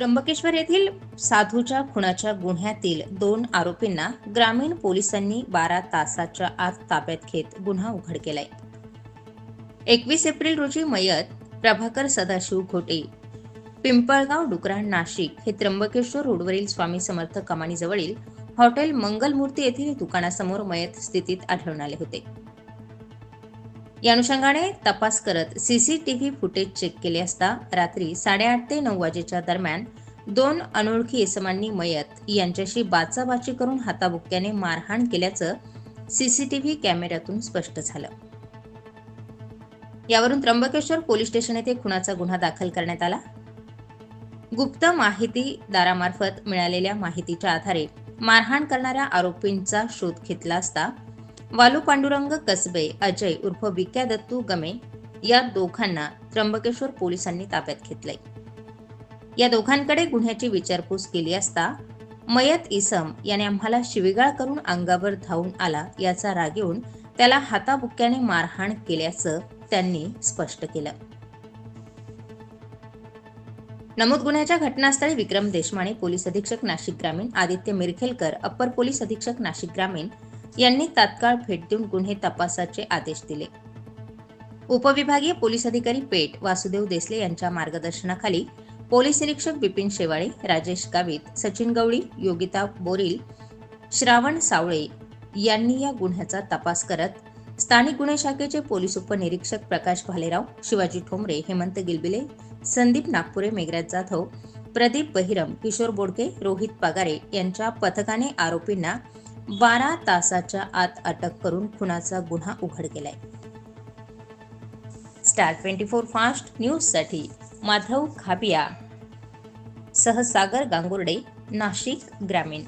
त्र्यंबकेश्वर येथील साधूच्या खुणाच्या गुन्ह्यातील दोन आरोपींना ग्रामीण पोलिसांनी बारा तासाच्या आत ताब्यात घेत गुन्हा उघड केलाय. एकवीस एप्रिल रोजी मयत प्रभाकर सदाशिव घोटे पिंपळगाव डुकराण नाशिक हे त्र्यंबकेश्वर रोडवरील स्वामी समर्थ कमानीजवळील हॉटेल मंगलमूर्ती येथील दुकानासमोर मयत स्थितीत आढळून आले होते. या अनुषंगाने तपास करत सीसीटीव्ही फुटेज चेक केले असता रात्री साडेआठ ते नऊ वाजेच्या दरम्यान दोन अनोळखी इसमांनी मयत यांच्याशी बाचाबाची करून हाताबुक्क्याने मारहाण केल्याचं सीसीटीव्ही कॅमेऱ्यातून स्पष्ट झालं. यावरून त्र्यंबकेश्वर पोलीस स्टेशन येथे खुनाचा गुन्हा दाखल करण्यात आला. गुप्त माहितीदारामार्फत मिळालेल्या माहितीच्या आधारे मारहाण करणाऱ्या आरोपींचा शोध घेतला असता वालू पांडुरंग कसबे अजय उर्फ विक्या दत्तू गमे या दोघांना त्र्यंबकेश्वर पोलिसांनी ताब्यात घेतलंय. या दोघांकडे गुन्ह्याची विचारपूस केली असता मयत इसम याने आम्हाला शिवीगाळ करून अंगावर धावून आला याचा राग येऊन त्याला हाताबुक्क्याने मारहाण केल्याचं त्यांनी स्पष्ट केलं. नमूद गुन्ह्याच्या घटनास्थळी विक्रम देशमाने पोलीस अधीक्षक नाशिक ग्रामीण आदित्य मिरखेलकर अप्पर पोलीस अधीक्षक नाशिक ग्रामीण यांनी तात्काळ भेट देऊन गुन्हे तपासाचे आदेश दिले. उपविभागीय पोलीस अधिकारी पेठ वासुदेव देसले यांच्या मार्गदर्शनाखाली पोलीस निरीक्षक बिपिन शेवाळे राजेश गावित सचिन गवळी योगिता बोरील श्रावण सावळे यांनी या गुन्ह्याचा तपास करत स्थानिक गुन्हे शाखेचे पोलीस उपनिरीक्षक प्रकाश भालेराव शिवाजी ठोंबरे हेमंत गिलबिले संदीप नागपुरे मेघराज जाधव प्रदीप बहिरम किशोर बोडके रोहित पगारे यांच्या पथकाने आरोपींना बारा तासाच्या आत अटक करून खुनाचा गुन्हा उघड केलाय. स्टार ट्वेंटी फोर फास्ट न्यूजसाठी माधव खाबिया सहसागर गांगुर्डे नाशिक ग्रामीण.